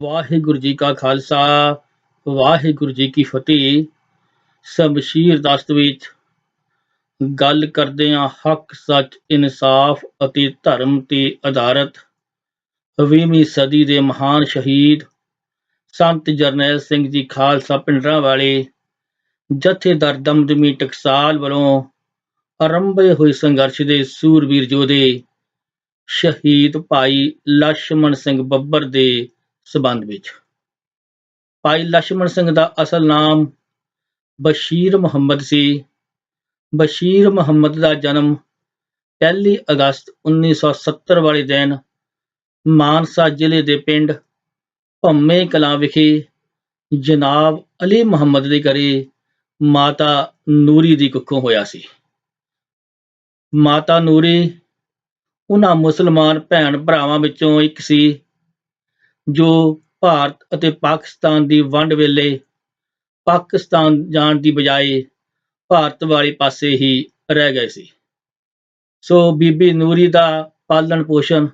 ਵਾਹਿਗੁਰੂ ਜੀ ਕਾ ਖਾਲਸਾ, ਵਾਹਿਗੁਰੂ ਜੀ ਕੀ ਫਤਿਹ। ਸ਼ਮਸ਼ੀਰ ਦਸਤ ਵਿੱਚ ਗੱਲ ਕਰਦੇ ਹਾਂ, ਹੱਕ, ਸੱਚ, ਇਨਸਾਫ ਅਤੇ ਧਰਮ ਤੇ ਆਧਾਰਿਤ 20ਵੀਂ ਸਦੀ ਦੇ ਮਹਾਨ ਸ਼ਹੀਦ ਸੰਤ ਜਰਨੈਲ ਸਿੰਘ ਜੀ ਖਾਲਸਾ ਪਿੰਡਰਾਂ ਵਾਲੇ ਜਥੇਦਾਰ ਦਮਦਮੀ ਟਕਸਾਲ ਵੱਲੋਂ ਆਰੰਭੇ ਹੋਏ ਸੰਘਰਸ਼ ਦੇ ਸੂਰਬੀਰ ਯੋਧੇ ਸ਼ਹੀਦ ਭਾਈ ਲਛਮਣ ਸਿੰਘ ਬੱਬਰ ਦੇ ਸਬੰਧ ਵਿੱਚ। ਭਾਈ ਲక్ష్ਮਣ ਸਿੰਘ ਦਾ ਅਸਲ ਨਾਮ ਬਸ਼ੀਰ ਮੁਹੰਮਦ ਸੀ। ਬਸ਼ੀਰ ਮੁਹੰਮਦ ਦਾ ਜਨਮ 1 ਅਗਸਤ 1970 ਵਾਲੇ ਦਿਨ ਮਾਨਸਾ ਜ਼ਿਲ੍ਹੇ ਦੇ ਪਿੰਡ ਭੰਮੇ ਕਲਾਂ ਵਿਖੇ ਜਨਾਬ ਅਲੀ ਮੁਹੰਮਦ ਦੇ ਘਰੇ ਮਾਤਾ ਨੂਰੀ ਦੀ ਕੁੱਖੋਂ ਹੋਇਆ ਸੀ। ਮਾਤਾ ਨੂਰੀ ਉਹਨਾਂ ਮੁਸਲਮਾਨ ਭੈਣ ਭਰਾਵਾਂ ਵਿੱਚੋਂ ਇੱਕ ਸੀ। ਜੋ ਭਾਰਤ ਅਤੇ ਪਾਕਿਸਤਾਨ ਦੀ ਵੰਡ ਵੇਲੇ ਪਾਕਿਸਤਾਨ ਜਾਣ ਦੀ ਬਜਾਏ ਭਾਰਤ ਵਾਲੇ ਪਾਸੇ ਹੀ ਰਹਿ ਗਏ ਸੀ। ਸੋ ਬੀਬੀ ਨੂਰੀ ਦਾ ਪਾਲਣ ਪੋਸ਼ਣ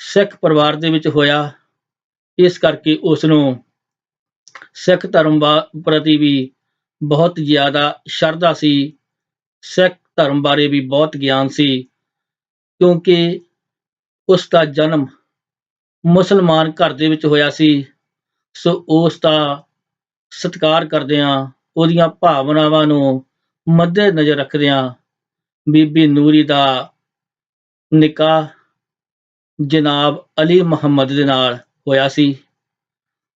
ਸਿੱਖ ਪਰਿਵਾਰ ਦੇ ਵਿੱਚ ਹੋਇਆ। ਇਸ ਕਰਕੇ ਉਸ ਨੂੰ ਸਿੱਖ ਧਰਮ ਪ੍ਰਤੀ ਵੀ ਬਹੁਤ ਜ਼ਿਆਦਾ ਸ਼ਰਧਾ ਸੀ। ਸਿੱਖ ਧਰਮ ਬਾਰੇ ਵੀ ਬਹੁਤ ਗਿਆਨ ਸੀ ਕਿਉਂਕਿ ਉਸ ਦਾ ਜਨਮ ਮੁਸਲਮਾਨ ਘਰ ਦੇ ਵਿੱਚ ਹੋਇਆ ਸੀ। ਸੋ ਉਸ ਦਾ ਸਤਿਕਾਰ ਕਰਦਿਆਂ ਉਹਦੀਆਂ ਭਾਵਨਾਵਾਂ ਨੂੰ ਮੱਦੇ ਨਜ਼ਰ ਰੱਖਦਿਆਂ ਬੀਬੀ ਨੂਰੀ ਦਾ ਨਿਕਾਹ ਜਨਾਬ ਅਲੀ ਮੁਹੰਮਦ ਦੇ ਨਾਲ ਹੋਇਆ ਸੀ।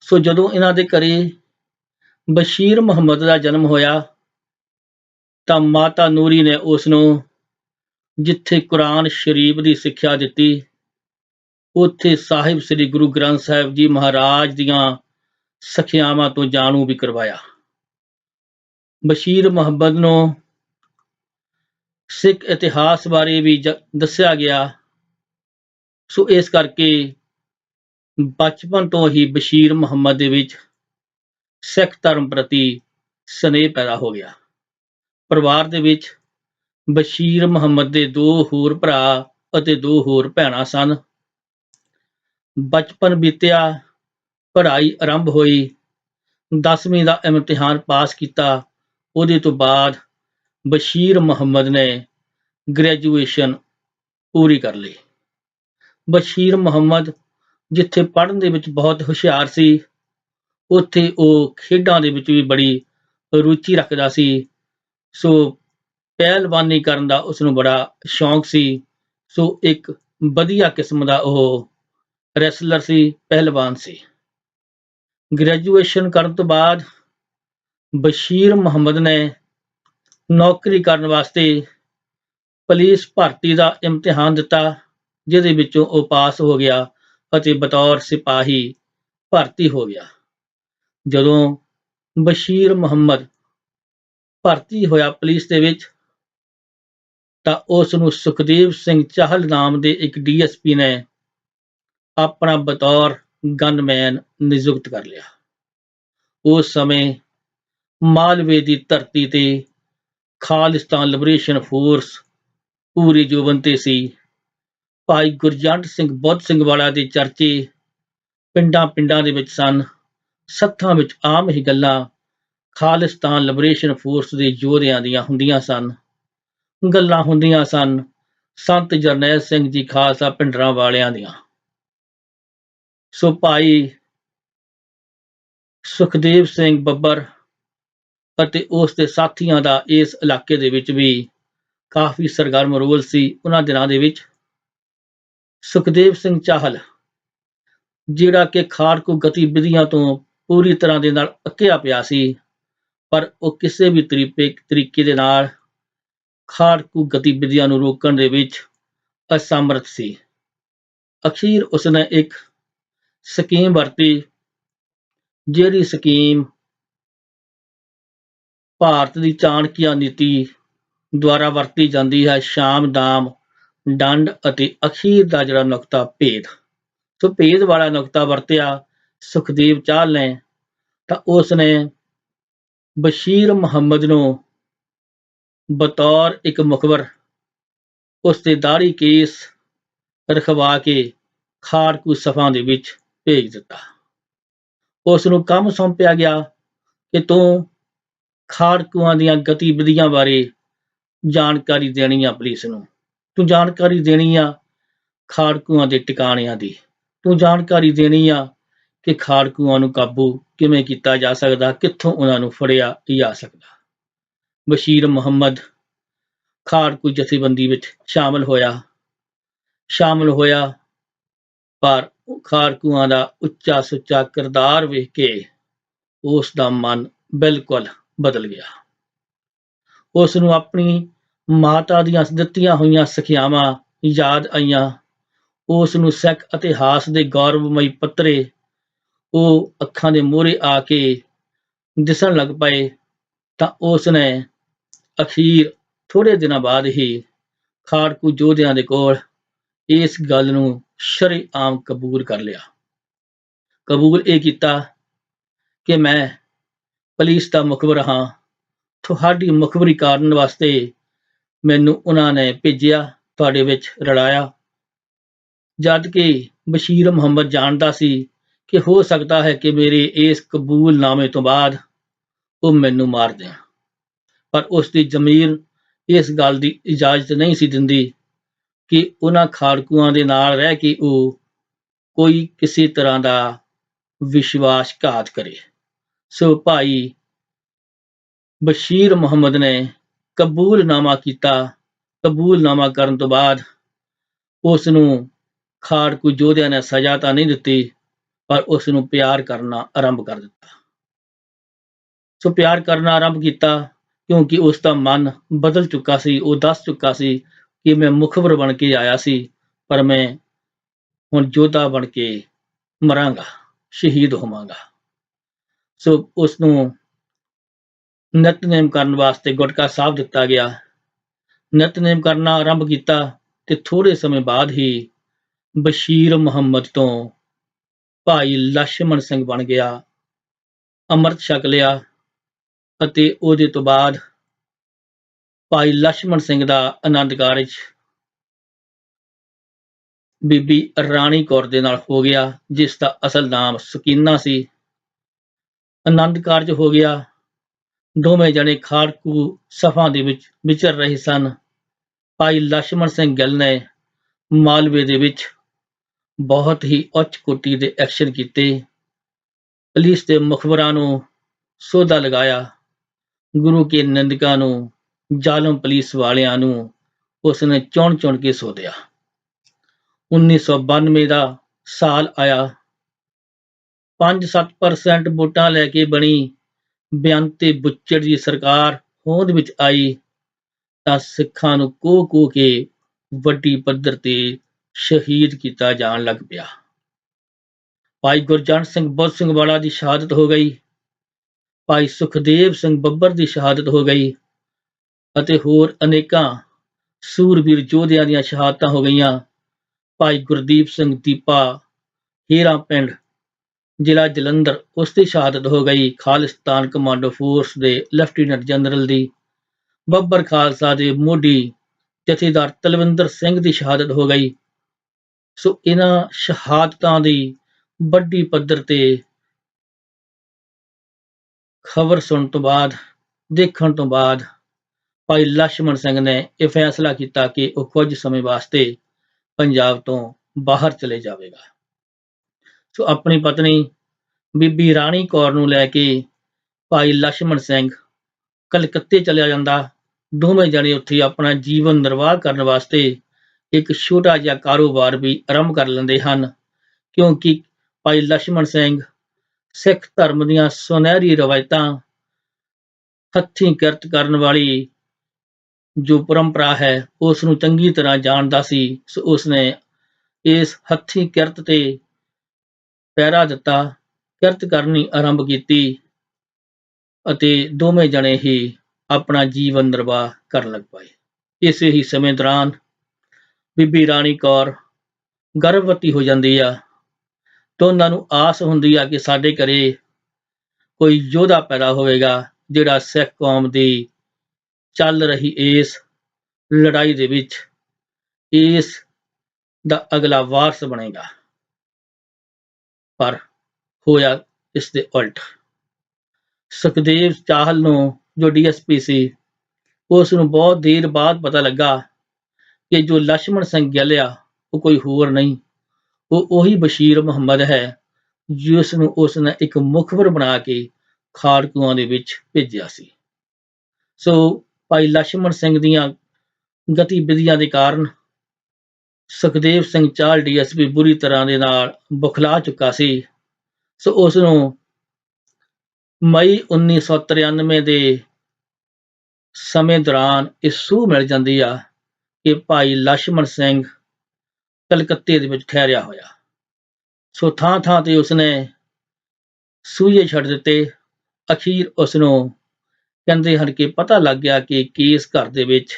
ਸੋ ਜਦੋਂ ਇਹਨਾਂ ਦੇ ਘਰੇ ਬਸ਼ੀਰ ਮੁਹੰਮਦ ਦਾ ਜਨਮ ਹੋਇਆ, ਤਾਂ ਮਾਤਾ ਨੂਰੀ ਨੇ ਉਸ ਨੂੰ ਜਿੱਥੇ ਕੁਰਾਨ ਸ਼ਰੀਫ ਦੀ ਸਿੱਖਿਆ ਦਿੱਤੀ ਉੱਥੇ ਸਾਹਿਬ ਸ੍ਰੀ ਗੁਰੂ ਗ੍ਰੰਥ ਸਾਹਿਬ ਜੀ ਮਹਾਰਾਜ ਦੀਆਂ ਸਖਿਆਵਾਂ ਤੋਂ ਜਾਣੂ ਵੀ ਕਰਵਾਇਆ। ਬਸ਼ੀਰ ਮੁਹੰਮਦ ਨੂੰ ਸਿੱਖ ਇਤਿਹਾਸ ਬਾਰੇ ਵੀ ਦੱਸਿਆ ਗਿਆ। ਸੋ ਇਸ ਕਰਕੇ ਬਚਪਨ ਤੋਂ ਹੀ ਬਸ਼ੀਰ ਮੁਹੰਮਦ ਦੇ ਵਿੱਚ ਸਿੱਖ ਧਰਮ ਪ੍ਰਤੀ ਸਨੇਹ ਪੈਦਾ ਹੋ ਗਿਆ। ਪਰਿਵਾਰ ਦੇ ਵਿੱਚ ਬਸ਼ੀਰ ਮੁਹੰਮਦ ਦੇ ਦੋ ਹੋਰ ਭਰਾ ਅਤੇ ਦੋ ਹੋਰ ਭੈਣਾਂ ਸਨ। ਬਚਪਨ ਬੀਤਿਆ, ਪੜ੍ਹਾਈ ਆਰੰਭ ਹੋਈ 10ਵੀਂ ਦਾ ਇਮਤਿਹਾਨ ਪਾਸ ਕੀਤਾ, ਉਹਦੇ ਤੋਂ ਬਾਅਦ ਬਸ਼ੀਰ ਮੁਹੰਮਦ ਨੇ ਗ੍ਰੈਜੂਏਸ਼ਨ ਪੂਰੀ ਕਰ ਲਈ। ਬਸ਼ੀਰ ਮੁਹੰਮਦ ਜਿੱਥੇ ਪੜ੍ਹਨ ਦੇ ਵਿੱਚ ਬਹੁਤ ਹੁਸ਼ਿਆਰ ਸੀ, ਉੱਥੇ ਉਹ ਖੇਡਾਂ ਦੇ ਵਿੱਚ ਵੀ ਬੜੀ ਰੁਚੀ ਰੱਖਦਾ ਸੀ, ਸੋ ਪਹਿਲਵਾਨੀ ਕਰਨ ਦਾ ਉਸ ਨੂੰ ਬੜਾ ਸ਼ੌਂਕ ਸੀ, ਸੋ ਇੱਕ ਵਧੀਆ ਕਿਸਮ ਦਾ ਉਹ ਰੈਸਲਰ ਸੀ, ਪਹਿਲਵਾਨ ਸੀ। ਗ੍ਰੈਜੂਏਸ਼ਨ ਕਰਨ ਤੋਂ ਬਾਅਦ ਬਸ਼ੀਰ ਮੁਹੰਮਦ ਨੇ ਨੌਕਰੀ ਕਰਨ ਵਾਸਤੇ ਪੁਲਿਸ ਭਰਤੀ ਦਾ ਇਮਤਿਹਾਨ ਦਿੱਤਾ, ਜਿਹਦੇ ਵਿੱਚੋਂ ਉਹ ਪਾਸ ਹੋ ਗਿਆ ਅਤੇ ਬਤੌਰ ਸਿਪਾਹੀ ਭਰਤੀ ਹੋ ਗਿਆ। ਜਦੋਂ ਬਸ਼ੀਰ ਮੁਹੰਮਦ ਭਰਤੀ ਹੋਇਆ ਪੁਲਿਸ ਦੇ ਵਿੱਚ, ਤਾਂ ਉਸ ਨੂੰ ਸੁਖਦੇਵ ਸਿੰਘ ਚਾਹਲ ਨਾਮ ਦੇ ਇੱਕ ਡੀਐਸਪੀ ਨੇ ਆਪਣਾ ਬਤੌਰ ਗਨਮੈਨ ਨਿਯੁਕਤ ਕਰ ਲਿਆ। ਉਸ ਸਮੇਂ ਮਾਲਵੇ ਦੀ ਧਰਤੀ ਤੇ ਖਾਲਿਸਤਾਨ ਲਿਬਰੇਸ਼ਨ ਫੋਰਸ ਪੂਰੀ ਜੋਬਨ ਤੇ ਸੀ। ਭਾਈ ਗੁਰਜੰਟ ਸਿੰਘ ਬੁੱਧ ਸਿੰਘ ਵਾਲਾ ਦੇ ਚਰਚੇ ਪਿੰਡਾਂ ਪਿੰਡਾਂ ਦੇ ਵਿੱਚ ਸਨ। ਸੱਥਾਂ ਵਿੱਚ ਆਮ ਹੀ ਗੱਲਾਂ ਖਾਲਿਸਤਾਨ ਲਿਬਰੇਸ਼ਨ ਫੋਰਸ ਦੇ ਯੋਧਿਆਂ ਦੀਆਂ ਹੁੰਦੀਆਂ ਸਨ। ਗੱਲਾਂ ਹੁੰਦੀਆਂ ਸਨ ਸੰਤ ਜਰਨੈਲ ਸਿੰਘ ਜੀ ਖਾਲਸਾ ਪਿੰਡਰਾਂ ਵਾਲਿਆਂ ਦੀਆਂ। ਸੋ ਭਾਈ ਸੁਖਦੇਵ ਸਿੰਘ ਬੱਬਰ ਅਤੇ ਉਸ ਦੇ ਸਾਥੀਆਂ ਦਾ ਇਸ ਇਲਾਕੇ ਦੇ ਵਿੱਚ ਵੀ ਕਾਫੀ ਸਰਗਰਮ ਰੋਲ ਸੀ। ਉਹਨਾਂ ਦਿਨਾਂ ਦੇ ਵਿੱਚ ਸੁਖਦੇਵ ਸਿੰਘ ਚਾਹਲ, ਜਿਹੜਾ ਕਿ ਖਾੜਕੂ ਗਤੀਵਿਧੀਆਂ ਤੋਂ ਪੂਰੀ ਤਰ੍ਹਾਂ ਦੇ ਨਾਲ ਅੱਕਿਆ ਪਿਆ ਸੀ, ਪਰ ਉਹ ਕਿਸੇ ਵੀ ਤਰੀਕੇ ਤਰੀਕੇ ਦੇ ਨਾਲ ਖਾੜਕੂ ਗਤੀਵਿਧੀਆਂ ਨੂੰ ਰੋਕਣ ਦੇ ਵਿੱਚ ਅਸਮਰਥ ਸੀ। ਅਖੀਰ ਉਸਨੇ ਇੱਕ ਸਕੀਮ ਵਰਤੀ, ਜਿਹੜੀ ਸਕੀਮ ਭਾਰਤ ਦੀ ਚਾਣਕਿਆ ਨੀਤੀ ਦੁਆਰਾ ਵਰਤੀ ਜਾਂਦੀ ਹੈ, ਸ਼ਾਮ, ਦਾਮ, ਡੰਡ ਅਤੇ ਅਖੀਰ ਦਾ ਜਿਹੜਾ ਨੁਕਤਾ, ਭੇਦ। ਸੋ ਭੇਦ ਵਾਲਾ ਨੁਕਤਾ ਵਰਤਿਆ ਸੁਖਦੇਵ ਚਾਹਲ ਨੇ, ਤਾਂ ਉਸ ਨੇ ਬਸ਼ੀਰ ਮੁਹੰਮਦ ਨੂੰ ਬਤੌਰ ਇੱਕ ਮੁਖਬਰ ਉਸ ਤੇ ਦਾੜੀ ਕੇਸ ਰਖਵਾ ਕੇ ਖਾੜਕੂ ਸਫਾਂ ਦੇ ਵਿੱਚ ਭੇਜ ਦਿੱਤਾ। ਉਸ ਨੂੰ ਕੰਮ ਸੌਂਪਿਆ ਗਿਆ ਕਿ ਤੂੰ ਖਾੜਕੂਆਂ ਦੀਆਂ ਗਤੀਵਿਧੀਆਂ ਬਾਰੇ ਜਾਣਕਾਰੀ ਦੇਣੀ ਆ ਪੁਲਿਸ ਨੂੰ। ਤੂੰ ਜਾਣਕਾਰੀ ਦੇਣੀ ਆ ਖਾੜਕੂਆਂ ਦੇ ਟਿਕਾਣਿਆਂ ਦੀ। ਤੂੰ ਜਾਣਕਾਰੀ ਦੇਣੀ ਆ ਕਿ ਖਾੜਕੂਆਂ ਨੂੰ ਕਾਬੂ ਕਿਵੇਂ ਕੀਤਾ ਜਾ ਸਕਦਾ, ਕਿੱਥੋਂ ਉਹਨਾਂ ਨੂੰ ਫੜਿਆ ਜਾ ਸਕਦਾ। ਬਸ਼ੀਰ ਮੁਹੰਮਦ ਖਾੜਕੂ ਜਥੇਬੰਦੀ ਵਿੱਚ ਸ਼ਾਮਲ ਹੋਇਆ। ਸ਼ਾਮਲ ਹੋਇਆ, ਪਰ ਖਾੜਕੂਆਂ ਦਾ ਉੱਚਾ ਸੁੱਚਾ ਕਿਰਦਾਰ ਵੇਖ ਕੇ ਉਸ ਦਾ ਮਨ ਬਿਲਕੁਲ ਬਦਲ ਗਿਆ। ਉਸ ਨੂੰ ਆਪਣੀ ਮਾਤਾ ਦੀਆਂ ਦਿੱਤੀਆਂ ਹੋਈਆਂ ਸਿੱਖਿਆਵਾਂ ਯਾਦ ਆਈਆਂ। ਉਸ ਨੂੰ ਸਿੱਖ ਇਤਿਹਾਸ ਦੇ ਗੌਰਵਮਈ ਪੱਤਰੇ ਉਹ ਅੱਖਾਂ ਦੇ ਮੂਹਰੇ ਆ ਕੇ ਦਿਸਣ ਲੱਗ ਪਏ ਤਾਂ ਉਸ ਨੇ ਅਖੀਰ ਥੋੜੇ ਦਿਨਾਂ ਬਾਅਦ ਹੀ ਖਾੜਕੂ ਯੋਧਿਆਂ ਦੇ ਕੋਲ ਇਸ ਗੱਲ ਨੂੰ ਸ਼ਰੇਆਮ ਕਬੂਲ ਕਰ ਲਿਆ। ਕਬੂਲ ਇਹ ਕੀਤਾ ਕਿ ਮੈਂ ਪੁਲਿਸ ਦਾ ਮੁਖਬਰ ਹਾਂ। ਤੁਹਾਡੀ ਮੁਖਬਰੀ ਕਰਨ ਵਾਸਤੇ ਮੈਨੂੰ ਉਹਨਾਂ ਨੇ ਭੇਜਿਆ, ਤੁਹਾਡੇ ਵਿੱਚ ਰਲਾਇਆ ਜਦ ਕਿ ਬਸ਼ੀਰ ਮੁਹੰਮਦ ਜਾਣਦਾ ਸੀ ਕਿ ਹੋ ਸਕਦਾ ਹੈ ਕਿ ਮੇਰੇ ਇਸ ਕਬੂਲਨਾਮੇ ਤੋਂ ਬਾਅਦ ਉਹ ਮੈਨੂੰ ਮਾਰ ਦੇਣ। ਪਰ ਉਸ ਦੀ ਜ਼ਮੀਰ ਇਸ ਗੱਲ ਦੀ ਇਜਾਜ਼ਤ ਨਹੀਂ ਸੀ ਦਿੰਦੀ ਕਿ ਉਹਨਾਂ ਖਾੜਕੂਆਂ ਦੇ ਨਾਲ ਰਹਿ ਕੇ ਉਹ ਕੋਈ ਕਿਸੇ ਤਰ੍ਹਾਂ ਦਾ ਵਿਸ਼ਵਾਸਘਾਤ ਕਰੇ। ਸੋ ਭਾਈ ਬਸ਼ੀਰ ਮੁਹੰਮਦ ਨੇ ਕਬੂਲਨਾਮਾ ਕੀਤਾ। ਕਬੂਲਨਾਮਾ ਕਰਨ ਤੋਂ ਬਾਅਦ ਉਸ ਨੂੰ ਖਾੜਕੂ ਯੋਧਿਆਂ ਨੇ ਸਜ਼ਾ ਤਾਂ ਨਹੀਂ ਦਿੱਤੀ, ਪਰ ਉਸ ਨੂੰ ਪਿਆਰ ਕਰਨਾ ਆਰੰਭ ਕਰ ਦਿੱਤਾ। ਸੋ ਪਿਆਰ ਕਰਨਾ ਆਰੰਭ ਕੀਤਾ ਕਿਉਂਕਿ ਉਸ ਦਾ ਮਨ ਬਦਲ ਚੁੱਕਾ ਸੀ, ਉਹ ਦੱਸ ਚੁੱਕਾ ਸੀ ਕਿ ਮੈਂ ਮੁਖਬਰ ਬਣ ਕੇ ਆਇਆ ਸੀ, ਪਰ ਮੈਂ ਹੁਣ ਜੋਧਾ ਬਣ ਕੇ ਮਰਾਂਗਾ, ਸ਼ਹੀਦ ਹੋਵਾਂਗਾ। ਸੋ ਉਸ ਨੂੰ ਨਿਤਨੇਮ ਕਰਨ ਵਾਸਤੇ ਗੁਟਕਾ ਸਾਹਿਬ ਦਿੱਤਾ ਗਿਆ। ਨਿਤਨੇਮ ਕਰਨਾ ਆਰੰਭ ਕੀਤਾ ਤੇ ਥੋੜੇ ਸਮੇਂ ਬਾਅਦ ਹੀ ਬਸ਼ੀਰ ਮੁਹੰਮਦ ਤੋਂ ਭਾਈ ਲਸ਼ਮਣ ਸਿੰਘ ਬਣ ਗਿਆ, ਅਮਰਤ ਛਕ ਲਿਆ ਅਤੇ ਉਹਦੇ ਤੋਂ ਬਾਅਦ ਭਾਈ ਲక్ష్ਮਣ ਸਿੰਘ ਦਾ ਆਨੰਦ ਕਾਰਜ ਬੀਬੀ ਰਾਣੀ ਕੌਰ ਦੇ ਨਾਲ ਹੋ ਗਿਆ, ਜਿਸ ਦਾ ਅਸਲ ਨਾਮ ਸਕੀਨਾ ਸੀ। ਆਨੰਦ ਕਾਰਜ ਹੋ ਗਿਆ। ਦੋਵੇਂ ਜਣੇ ਖਾੜਕੂ ਸਫਾਂ ਦੇ ਵਿੱਚ ਵਿਚਰ ਰਹੇ ਸਨ। ਭਾਈ ਲక్ష్ਮਣ ਸਿੰਘ ਗਿੱਲ ਨੇ ਮਾਲਵੇ ਦੇ ਵਿੱਚ ਬਹੁਤ ਹੀ ਉੱਚ ਕੋਟੀ ਦੇ ਐਕਸ਼ਨ ਕੀਤੇ। ਪੁਲਿਸ ਦੇ ਮੁਖਬਰਾਂ ਨੂੰ ਸੋਧਾ ਲਗਾਇਆ। ਗੁਰੂ ਕੇ ਨੰਦਕਾਂ ਨੂੰ ਜ਼ਾਲਮ ਪੁਲਿਸ ਵਾਲਿਆਂ ਨੂੰ ਉਸਨੇ ਚੁਣ ਚੁਣ ਕੇ ਸੋਧਿਆ। 1992 ਦਾ ਸਾਲ ਆਇਆ। 5-7% ਵੋਟਾਂ ਲੈ ਕੇ ਬਣੀ ਬੇਅੰਤੇ ਬੁੱਚੜ ਦੀ ਸਰਕਾਰ ਹੋਂਦ ਵਿੱਚ ਆਈ ਤਾਂ ਸਿੱਖਾਂ ਨੂੰ ਕੋਹ ਕੋਹ ਕੇ ਵੱਡੀ ਪੱਧਰ ਤੇ ਸ਼ਹੀਦ ਕੀਤਾ ਜਾਣ ਲੱਗ ਪਿਆ। ਭਾਈ ਗੁਰਜੰਟ ਸਿੰਘ ਬੁੱਧ ਸਿੰਘ ਵਾਲਾ ਦੀ ਸ਼ਹਾਦਤ ਹੋ ਗਈ। ਭਾਈ ਸੁਖਦੇਵ ਸਿੰਘ ਬੱਬਰ ਦੀ ਸ਼ਹਾਦਤ ਹੋ ਗਈ। ਅਤੇ ਹੋਰ ਅਨੇਕਾਂ ਸੂਰਬੀਰ ਯੋਧਿਆਂ ਦੀਆਂ ਸ਼ਹਾਦਤਾਂ ਹੋ ਗਈਆਂ। ਭਾਈ ਗੁਰਦੀਪ ਸਿੰਘ ਦੀਪਾ, ਹੀਰਾ ਪਿੰਡ, ਜ਼ਿਲ੍ਹਾ ਜਲੰਧਰ, ਉਸ ਦੀ ਸ਼ਹਾਦਤ ਹੋ ਗਈ। ਖਾਲਿਸਤਾਨ ਕਮਾਂਡੋ ਫੋਰਸ ਦੇ ਲੈਫਟੀਨੈਂਟ ਜਨਰਲ ਦੀ। ਬੱਬਰ ਖਾਲਸਾ ਦੇ ਮੋਢੀ ਜਥੇਦਾਰ ਤਲਵਿੰਦਰ ਸਿੰਘ ਦੀ ਸ਼ਹਾਦਤ ਹੋ ਗਈ। ਸੋ ਇਹਨਾਂ ਸ਼ਹਾਦਤਾਂ ਦੀ ਵੱਡੀ ਪੱਧਰ ਤੇ ਖਬਰ ਸੁਣਨ ਤੋਂ ਬਾਅਦ, ਦੇਖਣ ਤੋਂ ਬਾਅਦ ਭਾਈ ਲక్ష్ਮਣ ਸਿੰਘ ਨੇ ਇਹ ਫੈਸਲਾ ਕੀਤਾ ਕਿ ਉਹ ਕੁਝ ਸਮੇਂ ਵਾਸਤੇ ਪੰਜਾਬ ਤੋਂ ਬਾਹਰ ਚਲੇ ਜਾਵੇਗਾ। ਸੋ ਆਪਣੀ ਪਤਨੀ ਬੀਬੀ ਰਾਣੀ ਕੌਰ ਨੂੰ ਲੈ ਕੇ ਭਾਈ ਲక్ష్ਮਣ ਸਿੰਘ ਕਲਕੱਤੇ ਚਲਿਆ ਜਾਂਦਾ। ਦੋਵੇਂ ਜਣੇ ਉੱਥੇ ਆਪਣਾ ਜੀਵਨ ਨਿਰਵਾਹ ਕਰਨ ਵਾਸਤੇ ਇੱਕ ਛੋਟਾ ਜਿਹਾ ਕਾਰੋਬਾਰ ਵੀ ਆਰੰਭ ਕਰ ਲੈਂਦੇ ਹਨ, ਕਿਉਂਕਿ ਭਾਈ ਲక్ష్ਮਣ ਸਿੰਘ ਸਿੱਖ ਧਰਮ ਦੀਆਂ ਸੁਨਹਿਰੀ ਰਵਾਇਤਾਂ ਹੱਥੀਂ ਕਿਰਤ ਕਰਨ ਵਾਲੀ ਜੋ ਪਰੰਪਰਾ ਹੈ ਉਸ ਨੂੰ ਚੰਗੀ ਤਰ੍ਹਾਂ ਜਾਣਦਾ ਸੀ। ਸੋ ਉਸ ਨੇ ਇਸ ਹੱਥੀਂ ਕਿਰਤ ਤੇ ਪਹਿਰਾ ਦਿੱਤਾ। ਕਿਰਤ ਕਰਨੀ ਆਰੰਭ ਕੀਤੀ ਅਤੇ ਦੋਵੇਂ ਜਣੇ ਹੀ ਆਪਣਾ ਜੀਵਨ ਨਿਰਵਾਹ ਕਰਨ ਲੱਗ ਪਏ। ਇਸੇ ਹੀ ਸਮੇਂ ਦੌਰਾਨ ਬੀਬੀ ਰਾਣੀ ਕੌਰ ਗਰਭਵਤੀ ਹੋ ਜਾਂਦੀ ਆ। ਤਾਂ ਉਹਨਾਂ ਨੂੰ ਆਸ ਹੁੰਦੀ ਆ ਕਿ ਸਾਡੇ ਘਰੇ ਕੋਈ ਯੋਧਾ ਪੈਦਾ ਹੋਵੇਗਾ, ਜਿਹੜਾ ਸਿੱਖ ਕੌਮ ਦੀ ਚੱਲ ਰਹੀ ਇਸ ਲੜਾਈ ਦੇ ਵਿੱਚ, ਇਸ ਦਾ ਅਗਲਾ ਵਾਰਸ ਬਣੇਗਾ। ਪਰ ਹੋਇਆ ਇਸ ਦੇ ਉਲਟ। ਸੁਖਦੇਵ ਚਾਹਲ ਨੂੰ ਜੋ ਡੀਐਸਪੀ ਸੀ, ਉਸ ਨੂੰ ਬਹੁਤ ਦੇਰ ਬਾਅਦ ਪਤਾ ਲੱਗਾ ਕਿ ਜੋ ਲక్ష్మణ ਸਿੰਘ ਗਿਲਿਆ ਉਹ ਕੋਈ ਹੋਰ ਨਹੀਂ। ਉਹ ਉਹੀ ਬਸ਼ੀਰ ਮੁਹੰਮਦ ਹੈ, ਜਿਸ ਨੂੰ ਉਸ ਨੇ ਇੱਕ ਮੁਖਬਰ ਬਣਾ ਕੇ ਖਾਰਕੂਆਂ ਦੇ ਵਿੱਚ ਭੇਜਿਆ ਸੀ। ਸੋ ਭਾਈ ਲਛਮਣ ਸਿੰਘ ਦੀਆਂ ਗਤੀਵਿਧੀਆਂ ਦੇ ਕਾਰਨ ਸੁਖਦੇਵ ਸਿੰਘ ਚਾਲ ਡੀਐਸਪੀ ਬੁਰੀ ਤਰ੍ਹਾਂ ਦੇ ਨਾਲ ਬੁਖਲਾ ਚੁੱਕਾ ਸੀ। ਸੋ ਉਸ ਨੂੰ ਮਈ 1993 ਦੇ ਸਮੇਂ ਦੌਰਾਨ ਇਹ ਸੂਹ ਮਿਲ ਜਾਂਦੀ ਆ ਕਿ ਭਾਈ ਲਛਮਣ ਸਿੰਘ ਕਲਕੱਤੇ ਦੇ ਵਿੱਚ ਠਹਿਰਿਆ ਹੋਇਆ। ਸੋ ਥਾਂ ਥਾਂ ਤੇ ਉਸਨੇ ਸੂਹੇ ਛੱਡ ਦਿੱਤੇ। ਅਖੀਰ ਉਸ ਨੂੰ ਕਹਿੰਦੇ ਹਨ ਕਿ ਪਤਾ ਲੱਗ ਗਿਆ ਕਿ ਕੇਸ ਘਰ ਦੇ ਵਿੱਚ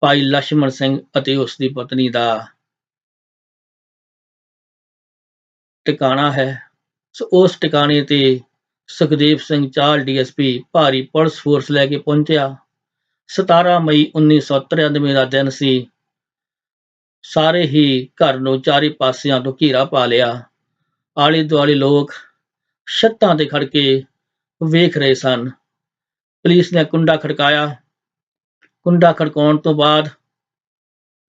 ਭਾਈ ਲక్ష్మణ ਸਿੰਘ ਅਤੇ ਉਸ ਦੀ ਪਤਨੀ ਦਾ ਟਿਕਾਣਾ ਹੈ। ਸੋ ਉਸ ਟਿਕਾਣੇ ਤੇ ਸੁਖਦੇਵ ਸਿੰਘ ਚਾਲ ਡੀਐਸਪੀ ਭਾਰੀ ਪੁਲਿਸ ਫੋਰਸ ਲੈ ਕੇ ਪਹੁੰਚਿਆ। 17 ਮਈ 1993 ਦਾ ਦਿਨ ਸੀ। ਸਾਰੇ ਹੀ ਘਰ ਨੂੰ ਚਾਰੇ ਪਾਸਿਆਂ ਤੋਂ ਘੇਰਾ ਪਾ ਲਿਆ। ਆਲੇ ਦੁਆਲੇ ਲੋਕ ਛੱਤਾਂ ਤੇ ਖੜ ਕੇ ਵੇਖ ਰਹੇ ਸਨ। ਪੁਲਿਸ ਨੇ ਕੁੰਡਾ ਖੜਕਾਇਆ। ਕੁੰਡਾ ਖੜਕਾਉਣ ਤੋਂ ਬਾਅਦ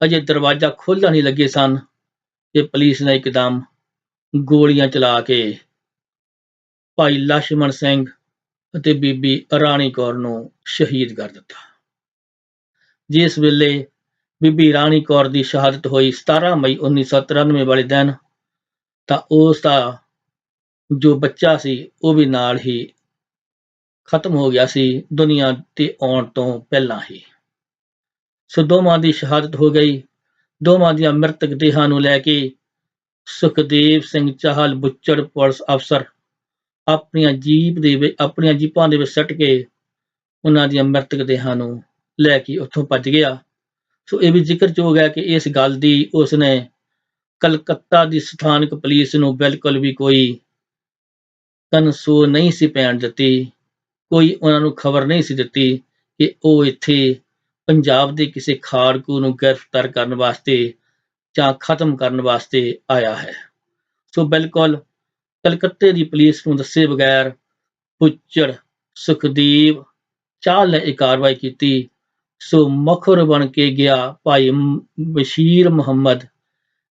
ਅਜੇ ਦਰਵਾਜ਼ਾ ਖੋਲਣ ਹੀ ਲੱਗੇ ਸਨ ਕਿ ਪੁਲਿਸ ਨੇ ਇੱਕਦਮ ਗੋਲੀਆਂ ਚਲਾ ਕੇ ਭਾਈ ਲਛਮਣ ਸਿੰਘ ਅਤੇ ਬੀਬੀ ਰਾਣੀ ਕੌਰ ਨੂੰ ਸ਼ਹੀਦ ਕਰ ਦਿੱਤਾ। ਜਿਸ ਵੇਲੇ ਬੀਬੀ ਰਾਣੀ ਕੌਰ ਦੀ ਸ਼ਹਾਦਤ ਹੋਈ 17 ਮਈ 1993 ਵਾਲੇ ਦਿਨ, ਤਾਂ ਉਸ ਦਾ ਜੋ ਬੱਚਾ ਸੀ, ਉਹ ਵੀ ਨਾਲ ਹੀ ਖਤਮ ਹੋ ਗਿਆ ਸੀ ਦੁਨੀਆ ਤੇ ਆਉਣ ਤੋਂ ਪਹਿਲਾਂ ਹੀ। ਸੋ ਦੋਵਾਂ ਦੀ ਸ਼ਹਾਦਤ ਹੋ ਗਈ। ਦੋਵਾਂ ਦੀਆਂ ਮ੍ਰਿਤਕ ਦੇਹਾਂ ਨੂੰ ਲੈ ਕੇ ਸੁਖਦੇਵ ਸਿੰਘ ਚਾਹਲ, ਬੁੱਚੜ ਪੁਲਿਸ ਅਫਸਰ ਆਪਣੀਆਂ ਜੀਪ ਦੇ ਵਿੱਚ ਆਪਣੀਆਂ ਜੀਪਾਂ ਦੇ ਵਿੱਚ ਸੱਟ ਕੇ ਉਹਨਾਂ ਦੀਆਂ ਮ੍ਰਿਤਕ ਦੇਹਾਂ ਨੂੰ ਲੈ ਕੇ ਉੱਥੋਂ ਭੱਜ ਗਿਆ। ਸੋ ਇਹ ਵੀ ਜ਼ਿਕਰ ਜ਼ਿਕਰਯੋਗ ਹੈ ਕਿ ਇਸ ਗੱਲ ਦੀ ਉਸਨੇ ਕਲਕੱਤਾ ਦੀ ਸਥਾਨਕ ਪੁਲਿਸ ਨੂੰ ਬਿਲਕੁਲ ਵੀ ਕੋਈ ਕਨਸੋ ਨਹੀਂ ਸੀ ਪੈਣ ਦਿੱਤੀ। ਕੋਈ ਉਹਨਾਂ ਨੂੰ ਖਬਰ ਨਹੀਂ ਸੀ ਦਿੱਤੀ ਕਿ ਉਹ ਇੱਥੇ ਪੰਜਾਬ ਦੇ ਕਿਸੇ ਖਾੜਕੂ ਨੂੰ ਗ੍ਰਿਫਤਾਰ ਕਰਨ ਵਾਸਤੇ ਜਾਂ ਖਤਮ ਕਰਨ ਵਾਸਤੇ ਆਇਆ ਹੈ। ਸੋ ਬਿਲਕੁਲ ਕਲਕੱਤੇ ਦੀ ਪੁਲਿਸ ਨੂੰ ਦੱਸੇ ਬਗੈਰ ਪੁੱਚੜ ਸੁਖਦੀਪ ਚਾਹਲ ਨੇ ਇਹ ਕਾਰਵਾਈ ਕੀਤੀ। ਸੋ ਮਖਰ ਬਣ ਕੇ ਗਿਆ ਭਾਈ ਬਸ਼ੀਰ ਮੁਹੰਮਦ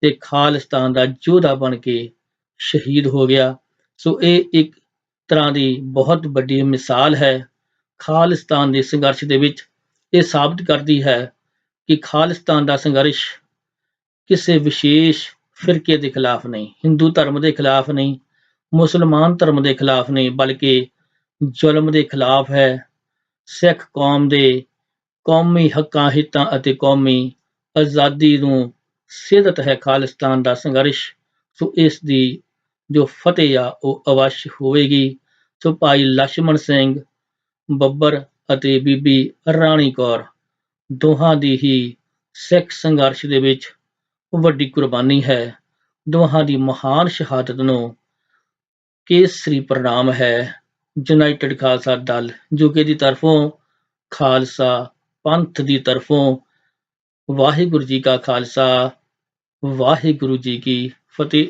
ਤੇ ਖਾਲਿਸਤਾਨ ਦਾ ਯੋਧਾ ਬਣ ਕੇ ਸ਼ਹੀਦ ਹੋ ਗਿਆ। ਸੋ ਇਹ ਇੱਕ ਤਰ੍ਹਾਂ ਦੀ ਬਹੁਤ ਵੱਡੀ ਮਿਸਾਲ ਹੈ। ਖਾਲਿਸਤਾਨ ਦੇ ਸੰਘਰਸ਼ ਦੇ ਵਿੱਚ ਇਹ ਸਾਬਤ ਕਰਦੀ ਹੈ ਕਿ ਖਾਲਿਸਤਾਨ ਦਾ ਸੰਘਰਸ਼ ਕਿਸੇ ਵਿਸ਼ੇਸ਼ ਫਿਰਕੇ ਦੇ ਖਿਲਾਫ ਨਹੀਂ, ਹਿੰਦੂ ਧਰਮ ਦੇ ਖਿਲਾਫ ਨਹੀਂ, ਮੁਸਲਮਾਨ ਧਰਮ ਦੇ ਖਿਲਾਫ ਨਹੀਂ, ਬਲਕਿ ਜ਼ੁਲਮ ਦੇ ਖਿਲਾਫ ਹੈ। ਸਿੱਖ ਕੌਮ ਦੇ ਕੌਮੀ ਹੱਕਾਂ, ਹਿੱਤਾਂ ਅਤੇ ਕੌਮੀ ਆਜ਼ਾਦੀ ਨੂੰ ਸਿੱਧਤ ਹੈ ਖਾਲਿਸਤਾਨ ਦਾ ਸੰਘਰਸ਼। ਸੋ ਇਸ ਦੀ ਜੋ ਫਤਿਹ ਆ, ਉਹ ਅਵਸ਼ ਹੋਵੇਗੀ। ਸੋ ਭਾਈ ਲਛਮਣ ਸਿੰਘ, ਬੱਬਰ ਅਤੇ ਬੀਬੀ ਰਾਣੀ ਕੌਰ ਦੋਹਾਂ ਦੀ ਹੀ ਸਿੱਖ ਸੰਘਰਸ਼ ਦੇ ਵਿੱਚ ਵੱਡੀ ਕੁਰਬਾਨੀ ਹੈ। ਦੋਹਾਂ ਦੀ ਮਹਾਨ ਸ਼ਹਾਦਤ ਨੂੰ ਕੇਸਰੀ ਪ੍ਰਣਾਮ ਹੈ। ਯੂਨਾਈਟਿਡ ਖਾਲਸਾ ਦਲ ਜੋ ਕਿ ਦੀ ਤਰਫੋਂ, ਖਾਲਸਾ ਪੰਥ ਦੀ ਤਰਫੋਂ, ਵਾਹਿਗੁਰੂ ਜੀ ਕਾ ਖਾਲਸਾ, ਵਾਹਿਗੁਰੂ ਜੀ ਕੀ ਫਤਿਹ।